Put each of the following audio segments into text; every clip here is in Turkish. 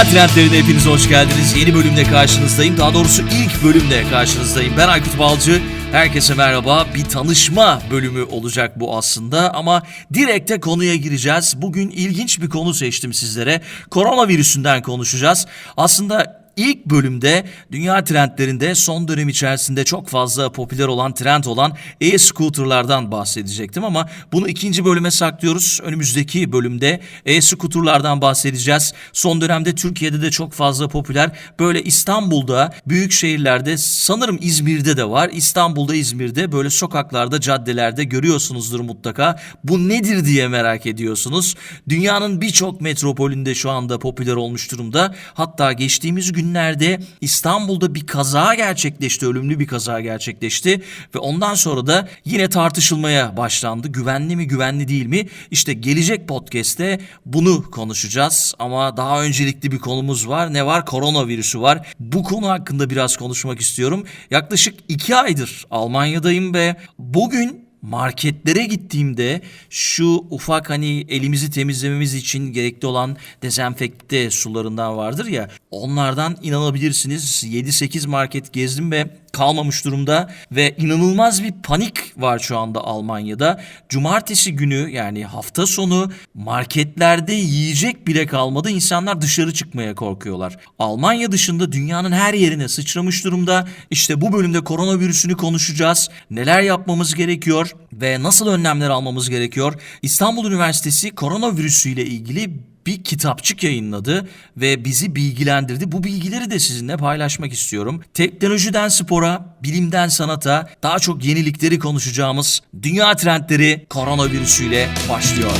Dünya trendlerine hepiniz hoş geldiniz. Yeni bölümde karşınızdayım. Daha doğrusu ilk bölümde karşınızdayım. Ben Aykut Balcı. Herkese merhaba. Bir tanışma bölümü olacak bu aslında ama direkte konuya gireceğiz. Bugün ilginç bir konu seçtim sizlere. Koronavirüsünden konuşacağız. Aslında İlk bölümde dünya trendlerinde son dönem içerisinde çok fazla popüler olan trend olan e-scooterlardan bahsedecektim ama bunu ikinci bölüme saklıyoruz. Önümüzdeki bölümde e-scooterlardan bahsedeceğiz. Son dönemde Türkiye'de de çok fazla popüler. Böyle İstanbul'da, büyük şehirlerde sanırım İzmir'de de var. İstanbul'da, İzmir'de böyle sokaklarda, caddelerde görüyorsunuzdur mutlaka. Bu nedir diye merak ediyorsunuz. Dünyanın birçok metropolünde şu anda popüler olmuş durumda. Hatta geçtiğimiz günlerde İstanbul'da bir kaza gerçekleşti, ölümlü bir kaza gerçekleşti ve ondan sonra da yine tartışılmaya başlandı. Güvenli mi, güvenli değil mi? İşte gelecek podcast'te bunu konuşacağız ama daha öncelikli bir konumuz var. Ne var? Koronavirüsü var. Bu konu hakkında biraz konuşmak istiyorum. Yaklaşık iki aydır Almanya'dayım ve bugün marketlere gittiğimde şu ufak hani elimizi temizlememiz için gerekli olan dezenfekte sularından vardır ya onlardan inanabilirsiniz. 7-8 market gezdim ve kalmamış durumda ve inanılmaz bir panik var şu anda Almanya'da. Cumartesi günü yani hafta sonu marketlerde yiyecek bile kalmadı. İnsanlar dışarı çıkmaya korkuyorlar. Almanya dışında dünyanın her yerine sıçramış durumda. İşte bu bölümde koronavirüsünü konuşacağız. Neler yapmamız gerekiyor ve nasıl önlemler almamız gerekiyor? İstanbul Üniversitesi koronavirüsüyle ilgili bir kitapçık yayınladı ve bizi bilgilendirdi. Bu bilgileri de sizinle paylaşmak istiyorum. Teknolojiden spora, bilimden sanata, daha çok yenilikleri konuşacağımız dünya trendleri koronavirüsüyle başlıyor.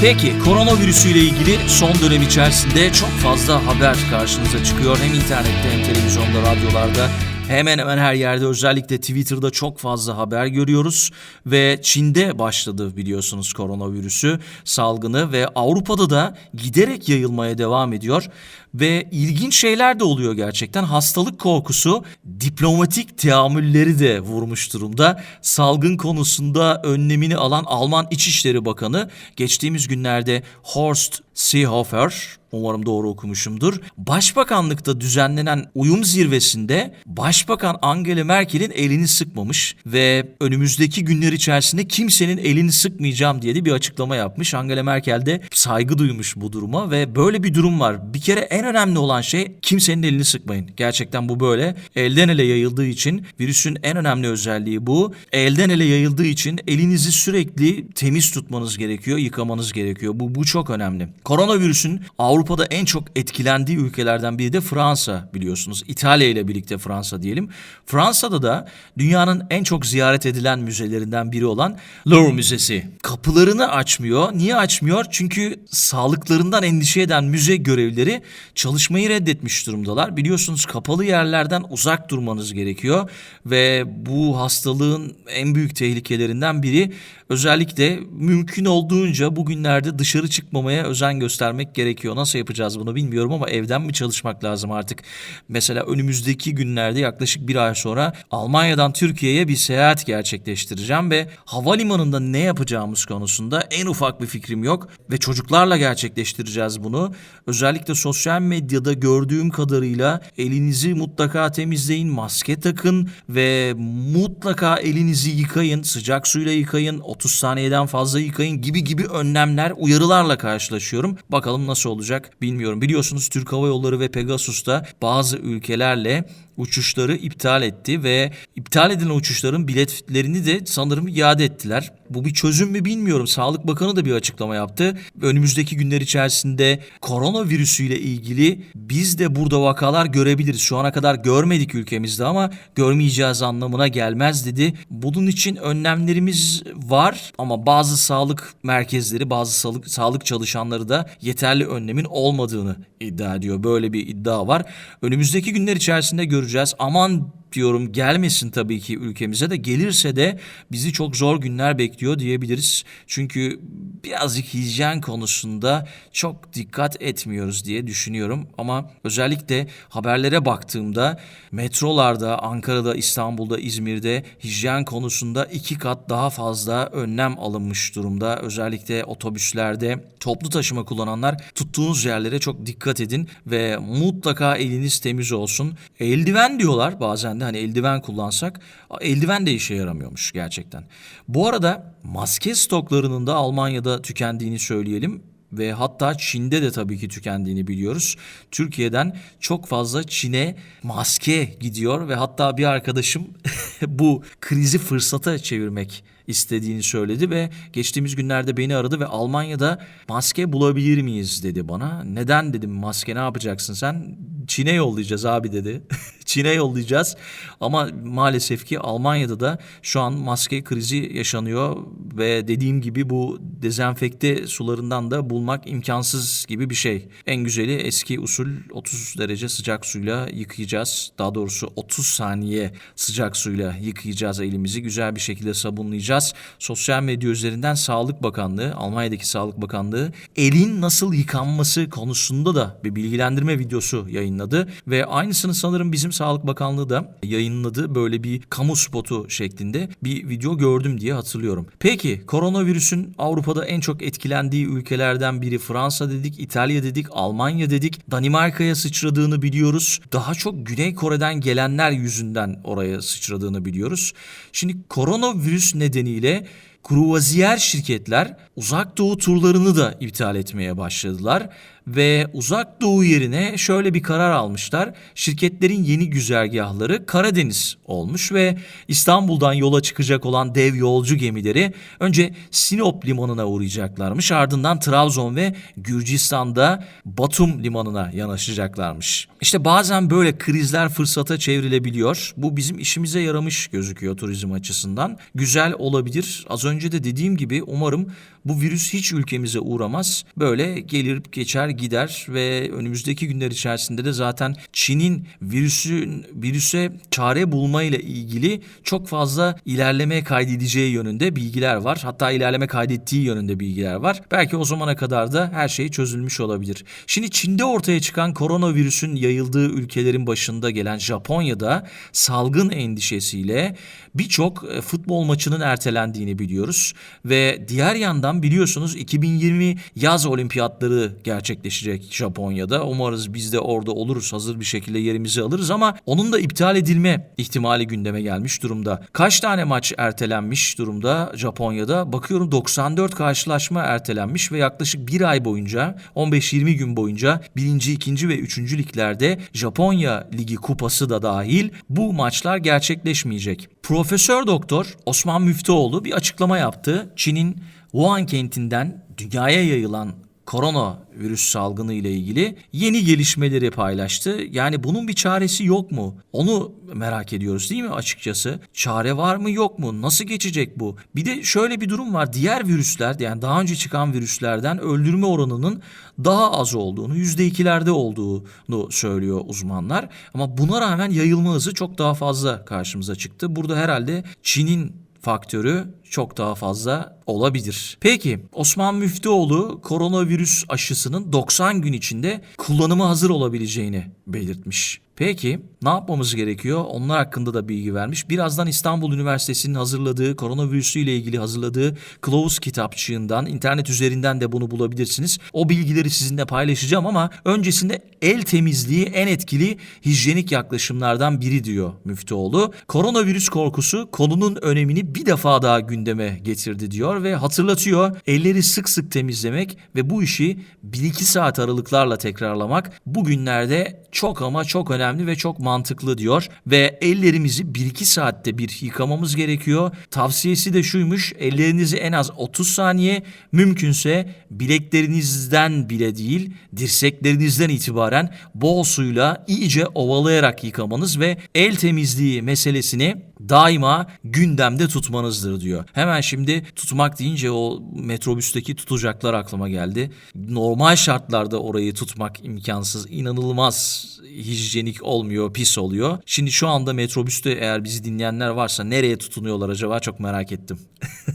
Peki koronavirüsüyle ilgili son dönem içerisinde çok fazla haber karşınıza çıkıyor. Hem internette hem televizyonda, radyolarda Hemen hemen her yerde özellikle Twitter'da çok fazla haber görüyoruz. Ve Çin'de başladı biliyorsunuz koronavirüsü salgını ve Avrupa'da da giderek yayılmaya devam ediyor ve ilginç şeyler de oluyor gerçekten. Hastalık korkusu diplomatik teamülleri de vurmuş durumda. Salgın konusunda önlemini alan Alman İçişleri Bakanı geçtiğimiz günlerde Horst Seehofer umarım doğru okumuşumdur. Başbakanlıkta düzenlenen uyum zirvesinde Başbakan Angela Merkel'in elini sıkmamış ve önümüzdeki günler içerisinde kimsenin elini sıkmayacağım diye de bir açıklama yapmış. Angela Merkel de saygı duymuş bu duruma ve böyle bir durum var. Bir kere en önemli olan şey kimsenin elini sıkmayın. Gerçekten bu böyle. Elden ele yayıldığı için virüsün en önemli özelliği bu. Elden ele yayıldığı için elinizi sürekli temiz tutmanız gerekiyor, yıkamanız gerekiyor. Bu bu çok önemli. Koronavirüsün Avrupa'da en çok etkilendiği ülkelerden biri de Fransa biliyorsunuz. İtalya ile birlikte Fransa diyelim. Fransa'da da dünyanın en çok ziyaret edilen müzelerinden biri olan Louvre Müzesi. Kapılarını açmıyor. Niye açmıyor? Çünkü sağlıklarından endişe eden müze görevlileri çalışmayı reddetmiş durumdalar. Biliyorsunuz kapalı yerlerden uzak durmanız gerekiyor ve bu hastalığın en büyük tehlikelerinden biri özellikle mümkün olduğunca bugünlerde dışarı çıkmamaya özen göstermek gerekiyor. Nasıl yapacağız bunu bilmiyorum ama evden mi çalışmak lazım artık? Mesela önümüzdeki günlerde yaklaşık bir ay sonra Almanya'dan Türkiye'ye bir seyahat gerçekleştireceğim ve havalimanında ne yapacağımız konusunda en ufak bir fikrim yok ve çocuklarla gerçekleştireceğiz bunu. Özellikle sosyal medyada gördüğüm kadarıyla elinizi mutlaka temizleyin, maske takın ve mutlaka elinizi yıkayın, sıcak suyla yıkayın, 30 saniyeden fazla yıkayın gibi gibi önlemler, uyarılarla karşılaşıyorum. Bakalım nasıl olacak bilmiyorum. Biliyorsunuz Türk Hava Yolları ve Pegasus da bazı ülkelerle uçuşları iptal etti ve iptal edilen uçuşların biletlerini de sanırım iade ettiler. Bu bir çözüm mü bilmiyorum. Sağlık Bakanı da bir açıklama yaptı. Önümüzdeki günler içerisinde koronavirüsüyle ilgili biz de burada vakalar görebiliriz. Şu ana kadar görmedik ülkemizde ama görmeyeceğiz anlamına gelmez dedi. Bunun için önlemlerimiz var ama bazı sağlık merkezleri, bazı sağlık, sağlık çalışanları da yeterli önlemin olmadığını iddia ediyor. Böyle bir iddia var. Önümüzdeki günler içerisinde göreceğiz. Aman diyorum gelmesin tabii ki ülkemize de gelirse de bizi çok zor günler bekliyor diyebiliriz. Çünkü birazcık hijyen konusunda çok dikkat etmiyoruz diye düşünüyorum. Ama özellikle haberlere baktığımda metrolarda, Ankara'da, İstanbul'da, İzmir'de hijyen konusunda iki kat daha fazla önlem alınmış durumda. Özellikle otobüslerde toplu taşıma kullananlar tuttuğunuz yerlere çok dikkat edin ve mutlaka eliniz temiz olsun. Eldiven diyorlar bazen de hani eldiven kullansak eldiven de işe yaramıyormuş gerçekten. Bu arada maske stoklarının da Almanya'da tükendiğini söyleyelim ve hatta Çin'de de tabii ki tükendiğini biliyoruz. Türkiye'den çok fazla Çin'e maske gidiyor ve hatta bir arkadaşım bu krizi fırsata çevirmek istediğini söyledi ve geçtiğimiz günlerde beni aradı ve Almanya'da maske bulabilir miyiz dedi bana. Neden dedim maske ne yapacaksın sen? Çin'e yollayacağız abi dedi. Çin'e yollayacağız ama maalesef ki Almanya'da da şu an maske krizi yaşanıyor ve dediğim gibi bu dezenfekte sularından da bulmak imkansız gibi bir şey. En güzeli eski usul 30 derece sıcak suyla yıkayacağız. Daha doğrusu 30 saniye sıcak suyla yıkayacağız elimizi. Güzel bir şekilde sabunlayacağız. Sosyal medya üzerinden Sağlık Bakanlığı, Almanya'daki Sağlık Bakanlığı elin nasıl yıkanması konusunda da bir bilgilendirme videosu yayınladı ve aynısını sanırım bizim Sağlık Bakanlığı da yayınladı. Böyle bir kamu spotu şeklinde bir video gördüm diye hatırlıyorum. Peki koronavirüsün Avrupa'da en çok etkilendiği ülkelerden biri Fransa dedik, İtalya dedik, Almanya dedik. Danimarka'ya sıçradığını biliyoruz. Daha çok Güney Kore'den gelenler yüzünden oraya sıçradığını biliyoruz. Şimdi koronavirüs nedeniyle kruvaziyer şirketler uzak doğu turlarını da iptal etmeye başladılar ve uzak doğu yerine şöyle bir karar almışlar. Şirketlerin yeni güzergahları Karadeniz olmuş ve İstanbul'dan yola çıkacak olan dev yolcu gemileri önce Sinop limanına uğrayacaklarmış. Ardından Trabzon ve Gürcistan'da Batum limanına yanaşacaklarmış. İşte bazen böyle krizler fırsata çevrilebiliyor. Bu bizim işimize yaramış gözüküyor turizm açısından. Güzel olabilir. Az önce de dediğim gibi umarım bu virüs hiç ülkemize uğramaz. Böyle gelir geçer gider ve önümüzdeki günler içerisinde de zaten Çin'in virüsün virüse çare bulma ile ilgili çok fazla ilerleme kaydedeceği yönünde bilgiler var. Hatta ilerleme kaydettiği yönünde bilgiler var. Belki o zamana kadar da her şey çözülmüş olabilir. Şimdi Çin'de ortaya çıkan koronavirüsün yayıldığı ülkelerin başında gelen Japonya'da salgın endişesiyle birçok e, futbol maçının ertelendiğini biliyoruz ve diğer yandan biliyorsunuz 2020 yaz olimpiyatları gerçekleşecek Japonya'da. Umarız biz de orada oluruz hazır bir şekilde yerimizi alırız ama onun da iptal edilme ihtimali gündeme gelmiş durumda. Kaç tane maç ertelenmiş durumda Japonya'da? Bakıyorum 94 karşılaşma ertelenmiş ve yaklaşık bir ay boyunca 15-20 gün boyunca birinci, ikinci ve üçüncü liglerde Japonya Ligi kupası da dahil bu maçlar gerçekleşmeyecek. Profesör Doktor Osman Müftüoğlu bir açıklama yaptı. Çin'in Wuhan kentinden dünyaya yayılan korona virüs salgını ile ilgili yeni gelişmeleri paylaştı. Yani bunun bir çaresi yok mu? Onu merak ediyoruz değil mi açıkçası? Çare var mı yok mu? Nasıl geçecek bu? Bir de şöyle bir durum var. Diğer virüsler yani daha önce çıkan virüslerden öldürme oranının daha az olduğunu, %2'lerde olduğunu söylüyor uzmanlar. Ama buna rağmen yayılma hızı çok daha fazla karşımıza çıktı. Burada herhalde Çin'in faktörü çok daha fazla olabilir. Peki Osman Müftüoğlu koronavirüs aşısının 90 gün içinde kullanıma hazır olabileceğini belirtmiş. Peki ne yapmamız gerekiyor? Onlar hakkında da bilgi vermiş. Birazdan İstanbul Üniversitesi'nin hazırladığı, koronavirüsü ile ilgili hazırladığı Kılavuz kitapçığından, internet üzerinden de bunu bulabilirsiniz. O bilgileri sizinle paylaşacağım ama öncesinde el temizliği en etkili hijyenik yaklaşımlardan biri diyor Müftüoğlu. Koronavirüs korkusu konunun önemini bir defa daha gündeme getirdi diyor ve hatırlatıyor. Elleri sık sık temizlemek ve bu işi 1-2 saat aralıklarla tekrarlamak bugünlerde çok ama çok önemli ve çok mantıklı diyor. Ve ellerimizi 1-2 saatte bir yıkamamız gerekiyor. Tavsiyesi de şuymuş ellerinizi en az 30 saniye mümkünse bileklerinizden bile değil dirseklerinizden itibaren bol suyla iyice ovalayarak yıkamanız ve el temizliği meselesini daima gündemde tutmanızdır diyor. Hemen şimdi tutmak deyince o metrobüsteki tutacaklar aklıma geldi. Normal şartlarda orayı tutmak imkansız. inanılmaz hijyenik olmuyor, pis oluyor. Şimdi şu anda metrobüste eğer bizi dinleyenler varsa nereye tutunuyorlar acaba çok merak ettim.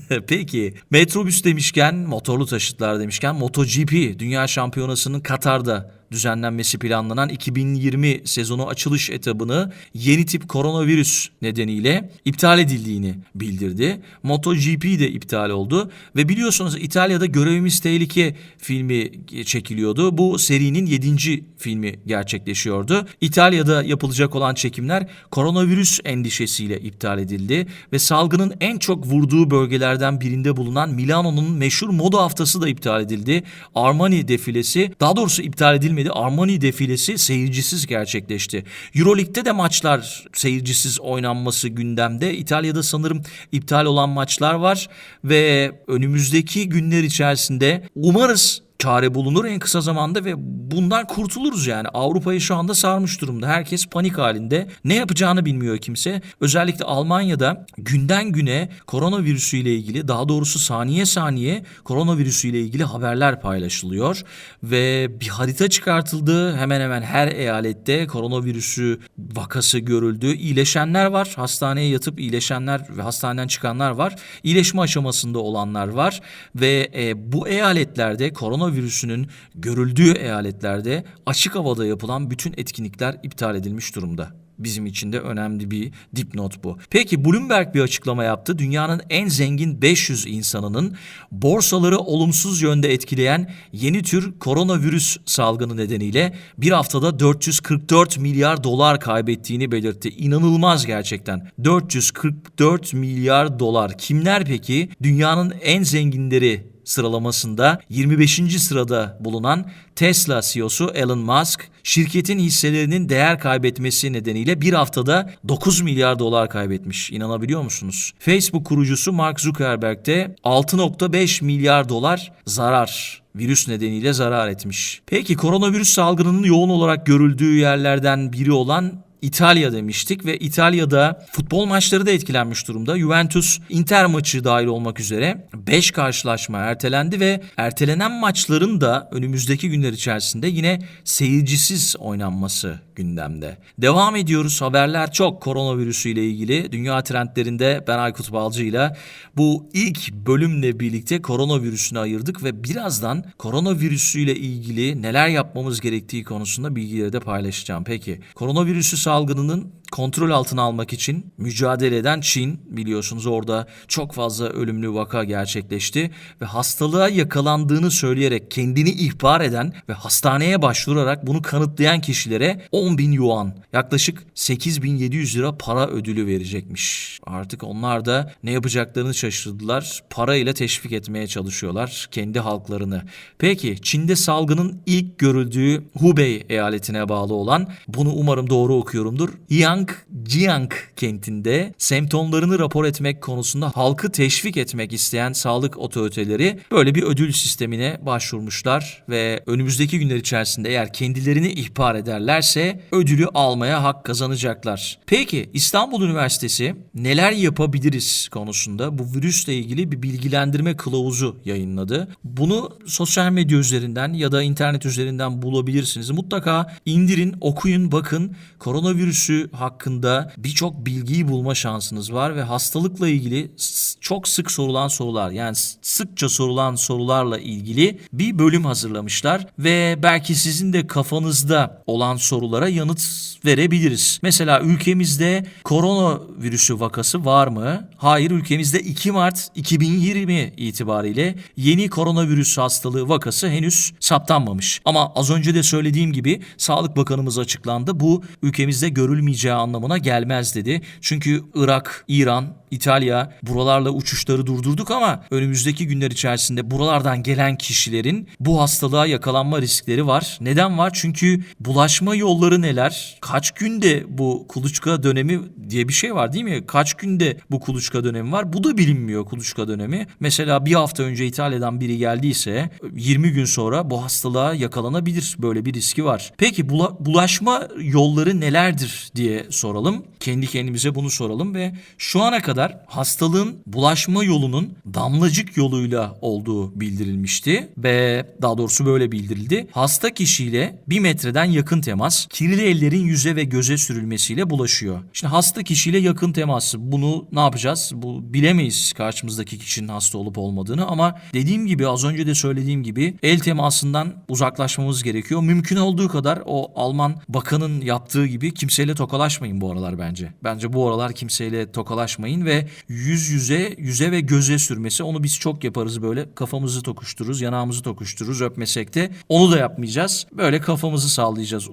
Peki metrobüs demişken, motorlu taşıtlar demişken MotoGP Dünya Şampiyonası'nın Katar'da düzenlenmesi planlanan 2020 sezonu açılış etabını yeni tip koronavirüs nedeniyle iptal edildiğini bildirdi. MotoGP de iptal oldu ve biliyorsunuz İtalya'da Görevimiz Tehlike filmi çekiliyordu. Bu serinin 7. filmi gerçekleşiyordu. İtalya'da yapılacak olan çekimler koronavirüs endişesiyle iptal edildi ve salgının en çok vurduğu bölgelerden birinde bulunan Milano'nun meşhur moda haftası da iptal edildi. Armani defilesi daha doğrusu iptal edilmedi. Armani defilesi seyircisiz gerçekleşti. Euroleague'de de maçlar seyircisiz oynanması gündemde. İtalya'da sanırım iptal olan maçlar var ve önümüzdeki günler içerisinde umarız çare bulunur en kısa zamanda ve bundan kurtuluruz yani. Avrupa'yı şu anda sarmış durumda. Herkes panik halinde. Ne yapacağını bilmiyor kimse. Özellikle Almanya'da günden güne koronavirüsüyle ilgili daha doğrusu saniye saniye koronavirüsüyle ilgili haberler paylaşılıyor ve bir harita çıkartıldı. Hemen hemen her eyalette koronavirüsü vakası görüldü. İyileşenler var. Hastaneye yatıp iyileşenler ve hastaneden çıkanlar var. İyileşme aşamasında olanlar var ve e, bu eyaletlerde korona koronavirüsünün görüldüğü eyaletlerde açık havada yapılan bütün etkinlikler iptal edilmiş durumda. Bizim için de önemli bir dipnot bu. Peki Bloomberg bir açıklama yaptı. Dünyanın en zengin 500 insanının borsaları olumsuz yönde etkileyen yeni tür koronavirüs salgını nedeniyle bir haftada 444 milyar dolar kaybettiğini belirtti. İnanılmaz gerçekten. 444 milyar dolar. Kimler peki? Dünyanın en zenginleri sıralamasında 25. sırada bulunan Tesla CEO'su Elon Musk, şirketin hisselerinin değer kaybetmesi nedeniyle bir haftada 9 milyar dolar kaybetmiş. İnanabiliyor musunuz? Facebook kurucusu Mark Zuckerberg de 6.5 milyar dolar zarar virüs nedeniyle zarar etmiş. Peki koronavirüs salgınının yoğun olarak görüldüğü yerlerden biri olan İtalya demiştik ve İtalya'da futbol maçları da etkilenmiş durumda. Juventus Inter maçı dahil olmak üzere 5 karşılaşma ertelendi ve ertelenen maçların da önümüzdeki günler içerisinde yine seyircisiz oynanması gündemde. Devam ediyoruz. Haberler çok koronavirüsü ile ilgili. Dünya trendlerinde ben Aykut Balcı ile bu ilk bölümle birlikte koronavirüsünü ayırdık ve birazdan koronavirüsü ile ilgili neler yapmamız gerektiği konusunda bilgileri de paylaşacağım. Peki koronavirüsü salgınının kontrol altına almak için mücadele eden Çin biliyorsunuz orada çok fazla ölümlü vaka gerçekleşti ve hastalığa yakalandığını söyleyerek kendini ihbar eden ve hastaneye başvurarak bunu kanıtlayan kişilere 10 bin yuan yaklaşık 8700 lira para ödülü verecekmiş. Artık onlar da ne yapacaklarını şaşırdılar. Parayla teşvik etmeye çalışıyorlar kendi halklarını. Peki Çin'de salgının ilk görüldüğü Hubei eyaletine bağlı olan bunu umarım doğru okuyorumdur. Yangjiang kentinde semptomlarını rapor etmek konusunda halkı teşvik etmek isteyen sağlık otoriteleri böyle bir ödül sistemine başvurmuşlar ve önümüzdeki günler içerisinde eğer kendilerini ihbar ederlerse ödülü almaya hak kazanacaklar. Peki İstanbul Üniversitesi neler yapabiliriz konusunda bu virüsle ilgili bir bilgilendirme kılavuzu yayınladı. Bunu sosyal medya üzerinden ya da internet üzerinden bulabilirsiniz. Mutlaka indirin, okuyun, bakın. Koronavirüsü hakkında birçok bilgiyi bulma şansınız var ve hastalıkla ilgili çok sık sorulan sorular yani sıkça sorulan sorularla ilgili bir bölüm hazırlamışlar ve belki sizin de kafanızda olan sorulara yanıt verebiliriz. Mesela ülkemizde koronavirüsü vakası var mı? Hayır ülkemizde 2 Mart 2020 itibariyle yeni koronavirüs hastalığı vakası henüz saptanmamış. Ama az önce de söylediğim gibi Sağlık Bakanımız açıklandı. Bu ülkemizde görülmeyeceği anlamına gelmez dedi. Çünkü Irak, İran, İtalya buralarla uçuşları durdurduk ama önümüzdeki günler içerisinde buralardan gelen kişilerin bu hastalığa yakalanma riskleri var. Neden var? Çünkü bulaşma yolları neler? Kaç günde bu kuluçka dönemi diye bir şey var değil mi? Kaç günde bu kuluçka dönemi var? Bu da bilinmiyor kuluçka dönemi. Mesela bir hafta önce İtalya'dan biri geldiyse 20 gün sonra bu hastalığa yakalanabilir. Böyle bir riski var. Peki bula, bulaşma yolları nelerdir diye soralım. Kendi kendimize bunu soralım ve şu ana kadar hastalığın bulaşma yolunun damlacık yoluyla olduğu bildirilmişti ve daha doğrusu böyle bildirildi. Hasta kişiyle bir metreden yakın temas kirli ellerin yüze ve göze sürülmesiyle bulaşıyor. Şimdi hasta kişiyle yakın teması bunu ne yapacağız? Bu bilemeyiz karşımızdaki kişinin hasta olup olmadığını ama dediğim gibi az önce de söylediğim gibi el temasından uzaklaşmamız gerekiyor. Mümkün olduğu kadar o Alman bakanın yaptığı gibi kimseyle tokalaşmayın bu aralar bence. Bence bu aralar kimseyle tokalaşmayın ve yüz yüze, yüze ve göze sürmesi onu biz çok yaparız böyle kafamızı tokuştururuz, yanağımızı tokuştururuz öpmesek de onu da yapmayacağız. Böyle kafamızı sağlayacağız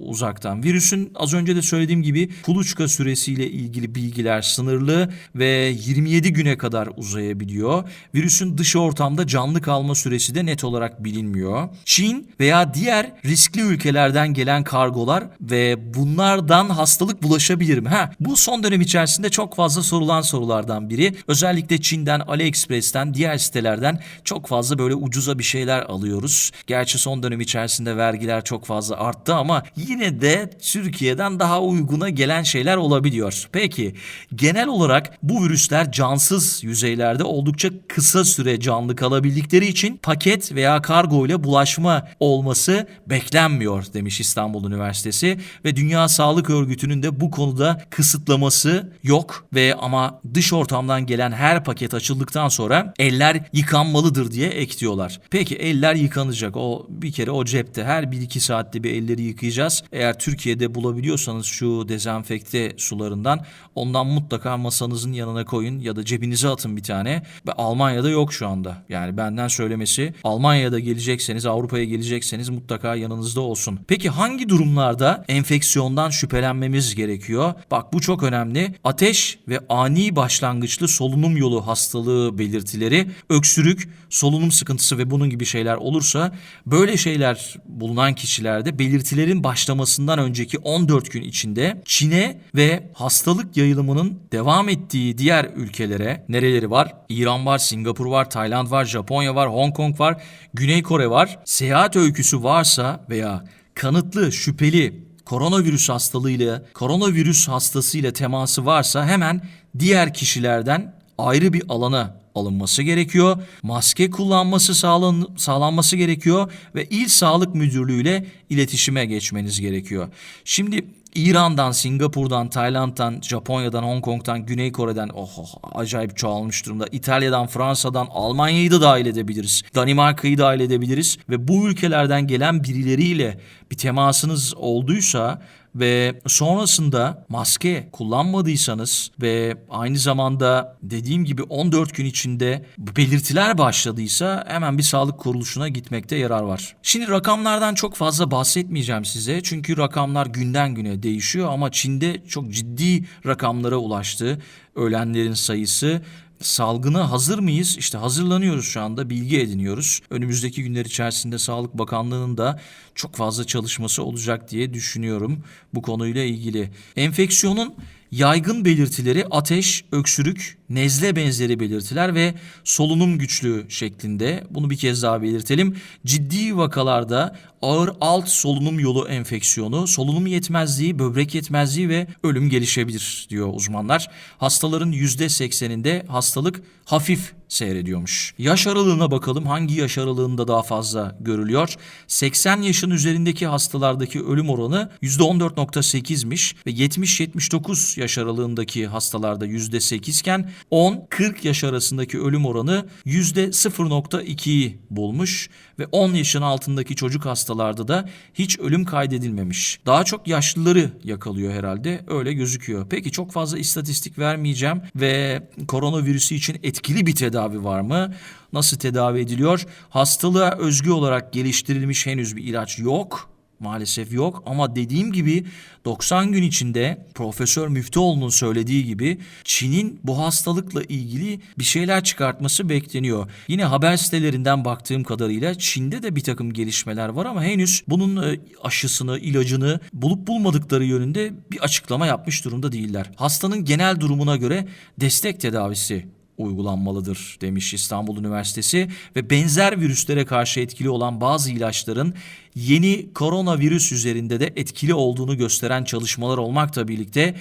uzaktan. Virüsün az önce de söylediğim gibi kuluçka süresiyle ilgili bilgiler sınırlı ve 27 güne kadar uzayabiliyor. Virüsün dış ortamda canlı kalma süresi de net olarak bilinmiyor. Çin veya diğer riskli ülkelerden gelen kargolar ve bunlardan hastalık bulaşabilir mi? Ha, bu son dönem içerisinde çok fazla sorulan sorulardan biri. Özellikle Çin'den, AliExpress'ten, diğer sitelerden çok fazla böyle ucuza bir şeyler alıyoruz. Gerçi son dönem içerisinde vergiler çok fazla arttı ama yine de Türkiye'den daha uyguna gelen şeyler olabiliyor. Peki genel olarak bu virüsler cansız yüzeylerde oldukça kısa süre canlı kalabildikleri için paket veya kargo ile bulaşma olması beklenmiyor demiş İstanbul Üniversitesi ve Dünya Sağlık Örgütü'nün de bu konuda kısıtlaması yok ve ama dış ortamdan gelen her paket açıldıktan sonra eller yıkanmalıdır diye ekliyorlar. Peki eller yıkanacak. O bir kere o cepte her 1-2 saatte bir elleri yıkayacağız. Eğer Türkiye'de bulabiliyorsanız şu dezenfekte sularından ondan mutlaka masanızın yanına koyun ya da cebinize atın bir tane. Ve Almanya'da yok şu anda. Yani benden söylemesi Almanya'da gelecekseniz Avrupa'ya gelecekseniz mutlaka yanınızda olsun. Peki hangi durumlarda enfeksiyondan şüphelenmemiz gerekiyor? Bak bu çok önemli. Ateş ve ani başlangıçlı solunum yolu hastalığı belirtileri, öksürük, solunum sıkıntısı ve bunun gibi şeyler olursa böyle şeyler bulunan kişilerde belirtilerin başlamasından önceki 14 gün içinde Çin'e ve hastalık yayılımının devam ettiği diğer ülkelere nereleri var? İran var, Singapur var, Tayland var, Japonya var, Hong Kong var, Güney Kore var. Seyahat öyküsü varsa veya kanıtlı, şüpheli koronavirüs hastalığıyla, koronavirüs hastasıyla teması varsa hemen diğer kişilerden ayrı bir alana alınması gerekiyor. Maske kullanması sağlan, sağlanması gerekiyor ve İl Sağlık Müdürlüğü ile iletişime geçmeniz gerekiyor. Şimdi İran'dan, Singapur'dan, Tayland'dan, Japonya'dan, Hong Kong'dan, Güney Kore'den oh, oh, acayip çoğalmış durumda. İtalya'dan, Fransa'dan, Almanya'yı da dahil edebiliriz. Danimarka'yı dahil edebiliriz ve bu ülkelerden gelen birileriyle bir temasınız olduysa ve sonrasında maske kullanmadıysanız ve aynı zamanda dediğim gibi 14 gün içinde belirtiler başladıysa hemen bir sağlık kuruluşuna gitmekte yarar var. Şimdi rakamlardan çok fazla bahsetmeyeceğim size çünkü rakamlar günden güne değişiyor ama Çin'de çok ciddi rakamlara ulaştı ölenlerin sayısı Salgına hazır mıyız? İşte hazırlanıyoruz şu anda, bilgi ediniyoruz. Önümüzdeki günler içerisinde Sağlık Bakanlığı'nın da çok fazla çalışması olacak diye düşünüyorum bu konuyla ilgili. Enfeksiyonun yaygın belirtileri ateş, öksürük, nezle benzeri belirtiler ve solunum güçlüğü şeklinde. Bunu bir kez daha belirtelim. Ciddi vakalarda ağır alt solunum yolu enfeksiyonu, solunum yetmezliği, böbrek yetmezliği ve ölüm gelişebilir diyor uzmanlar. Hastaların %80'inde hastalık hafif seyrediyormuş. Yaş aralığına bakalım hangi yaş aralığında daha fazla görülüyor? 80 yaşın üzerindeki hastalardaki ölüm oranı %14.8'miş ve 70-79 yaş aralığındaki hastalarda %8 iken 10-40 yaş arasındaki ölüm oranı %0.2'yi bulmuş ve 10 yaşın altındaki çocuk hastalarda da hiç ölüm kaydedilmemiş. Daha çok yaşlıları yakalıyor herhalde öyle gözüküyor. Peki çok fazla istatistik vermeyeceğim ve koronavirüsü için etkili bir tedavi var mı? Nasıl tedavi ediliyor? Hastalığa özgü olarak geliştirilmiş henüz bir ilaç yok. Maalesef yok ama dediğim gibi 90 gün içinde Profesör Müftüoğlu'nun söylediği gibi Çin'in bu hastalıkla ilgili bir şeyler çıkartması bekleniyor. Yine haber sitelerinden baktığım kadarıyla Çin'de de bir takım gelişmeler var ama henüz bunun e, aşısını, ilacını bulup bulmadıkları yönünde bir açıklama yapmış durumda değiller. Hastanın genel durumuna göre destek tedavisi uygulanmalıdır demiş İstanbul Üniversitesi ve benzer virüslere karşı etkili olan bazı ilaçların yeni koronavirüs üzerinde de etkili olduğunu gösteren çalışmalar olmakla birlikte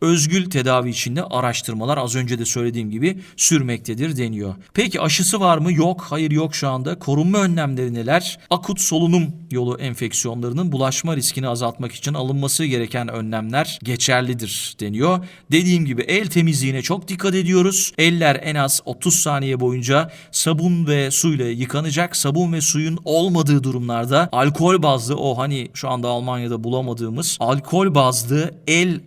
özgül tedavi içinde araştırmalar az önce de söylediğim gibi sürmektedir deniyor. Peki aşısı var mı? Yok. Hayır yok şu anda. Korunma önlemleri neler? Akut solunum yolu enfeksiyonlarının bulaşma riskini azaltmak için alınması gereken önlemler geçerlidir deniyor. Dediğim gibi el temizliğine çok dikkat ediyoruz. Eller en az 30 saniye boyunca sabun ve suyla yıkanacak. Sabun ve suyun olmadığı durumlarda alkol bazlı o hani şu anda Almanya'da bulamadığımız alkol bazlı el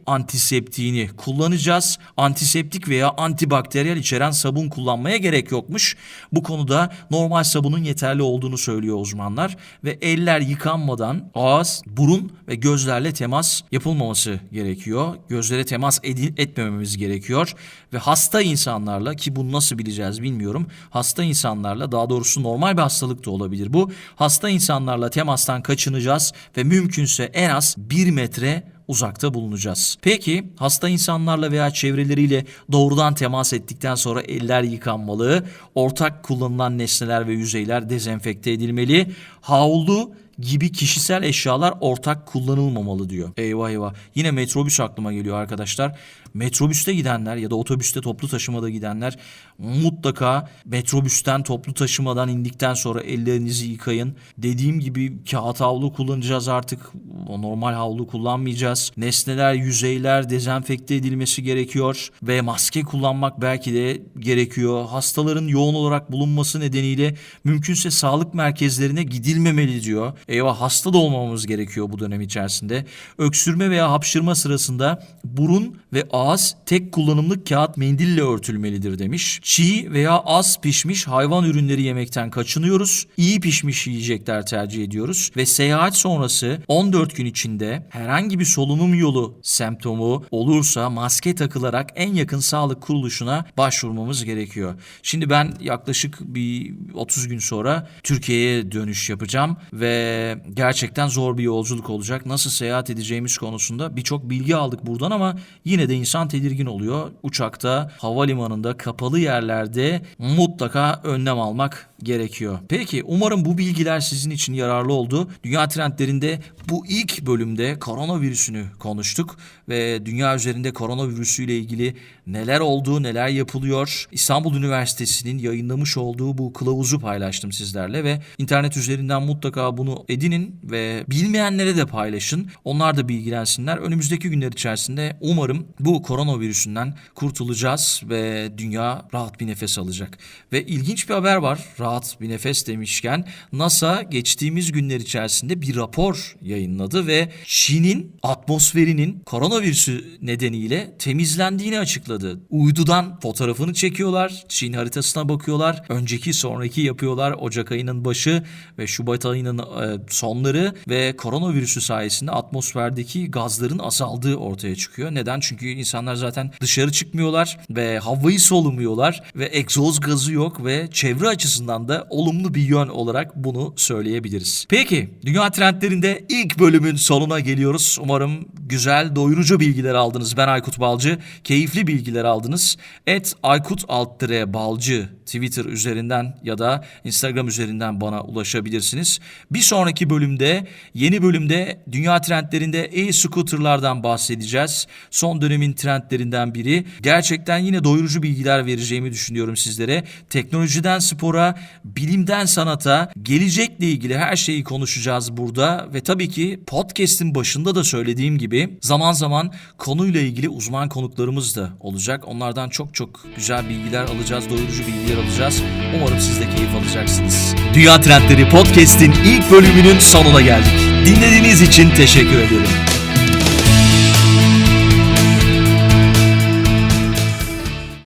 antiseptiğini kullanacağız. Antiseptik veya antibakteriyel içeren sabun kullanmaya gerek yokmuş. Bu konuda normal sabunun yeterli olduğunu söylüyor uzmanlar ve eller yıkanmadan ağız, burun ve gözlerle temas yapılmaması gerekiyor. Gözlere temas edi- etmememiz gerekiyor ve hasta insanlarla ki bunu nasıl bileceğiz bilmiyorum. Hasta insanlarla daha doğrusu normal bir hastalık da olabilir bu. Hasta insanlarla temastan kaçınacağız ve mümkünse en az 1 metre uzakta bulunacağız. Peki hasta insanlarla veya çevreleriyle doğrudan temas ettikten sonra eller yıkanmalı, ortak kullanılan nesneler ve yüzeyler dezenfekte edilmeli, havlu gibi kişisel eşyalar ortak kullanılmamalı diyor. Eyvah eyvah. Yine metrobüs aklıma geliyor arkadaşlar. Metrobüste gidenler ya da otobüste toplu taşımada gidenler mutlaka metrobüsten toplu taşımadan indikten sonra ellerinizi yıkayın. Dediğim gibi kağıt havlu kullanacağız artık. O normal havlu kullanmayacağız. Nesneler, yüzeyler dezenfekte edilmesi gerekiyor ve maske kullanmak belki de gerekiyor. Hastaların yoğun olarak bulunması nedeniyle mümkünse sağlık merkezlerine gidilmemeli diyor. Eyvah hasta da olmamamız gerekiyor bu dönem içerisinde. Öksürme veya hapşırma sırasında burun ve ağız tek kullanımlık kağıt mendille örtülmelidir demiş. Çiğ veya az pişmiş hayvan ürünleri yemekten kaçınıyoruz. İyi pişmiş yiyecekler tercih ediyoruz ve seyahat sonrası 14 gün içinde herhangi bir solunum yolu semptomu olursa maske takılarak en yakın sağlık kuruluşuna başvurmamız gerekiyor. Şimdi ben yaklaşık bir 30 gün sonra Türkiye'ye dönüş yapacağım ve gerçekten zor bir yolculuk olacak. Nasıl seyahat edeceğimiz konusunda birçok bilgi aldık buradan ama yine de insan tedirgin oluyor. Uçakta, havalimanında, kapalı yerlerde mutlaka önlem almak gerekiyor. Peki umarım bu bilgiler sizin için yararlı oldu. Dünya trendlerinde bu ilk bölümde koronavirüsünü konuştuk ve dünya üzerinde koronavirüsüyle ilgili neler olduğu, neler yapılıyor. İstanbul Üniversitesi'nin yayınlamış olduğu bu kılavuzu paylaştım sizlerle ve internet üzerinden mutlaka bunu edinin ve bilmeyenlere de paylaşın. Onlar da bilgilensinler. Önümüzdeki günler içerisinde umarım bu koronavirüsünden kurtulacağız ve dünya rahat bir nefes alacak. Ve ilginç bir haber var. Rahat bir nefes demişken NASA geçtiğimiz günler içerisinde bir rapor yayınladı ve Çin'in atmosferinin koronavirüsü nedeniyle temizlendiğini açıkladı. Uydudan fotoğrafını çekiyorlar. Çin haritasına bakıyorlar. Önceki sonraki yapıyorlar. Ocak ayının başı ve Şubat ayının e, sonları ve koronavirüsü sayesinde atmosferdeki gazların azaldığı ortaya çıkıyor. Neden? Çünkü insanlar zaten dışarı çıkmıyorlar ve havayı solumuyorlar ve egzoz gazı yok ve çevre açısından da olumlu bir yön olarak bunu söyleyebiliriz. Peki dünya trendlerinde ilk bölümün sonuna geliyoruz. Umarım güzel doyurucu bilgiler aldınız. Ben Aykut Balcı. Keyifli bilgiler aldınız. Et Aykut Alttire Balcı Twitter üzerinden ya da Instagram üzerinden bana ulaşabilirsiniz. Bir sonraki bölümde yeni bölümde dünya trendlerinde e-scooterlardan bahsedeceğiz. Son dönemin trendlerinden biri. Gerçekten yine doyurucu bilgiler vereceğimi düşünüyorum sizlere. Teknolojiden spora, bilimden sanata, gelecekle ilgili her şeyi konuşacağız burada ve tabii ki podcast'in başında da söylediğim gibi zaman zaman konuyla ilgili uzman konuklarımız da olacak. Onlardan çok çok güzel bilgiler alacağız, doyurucu bilgiler alacağız. Umarım siz de keyif alacaksınız. Dünya Trendleri Podcast'in ilk bölümünün sonuna geldik. Dinlediğiniz için teşekkür ederim.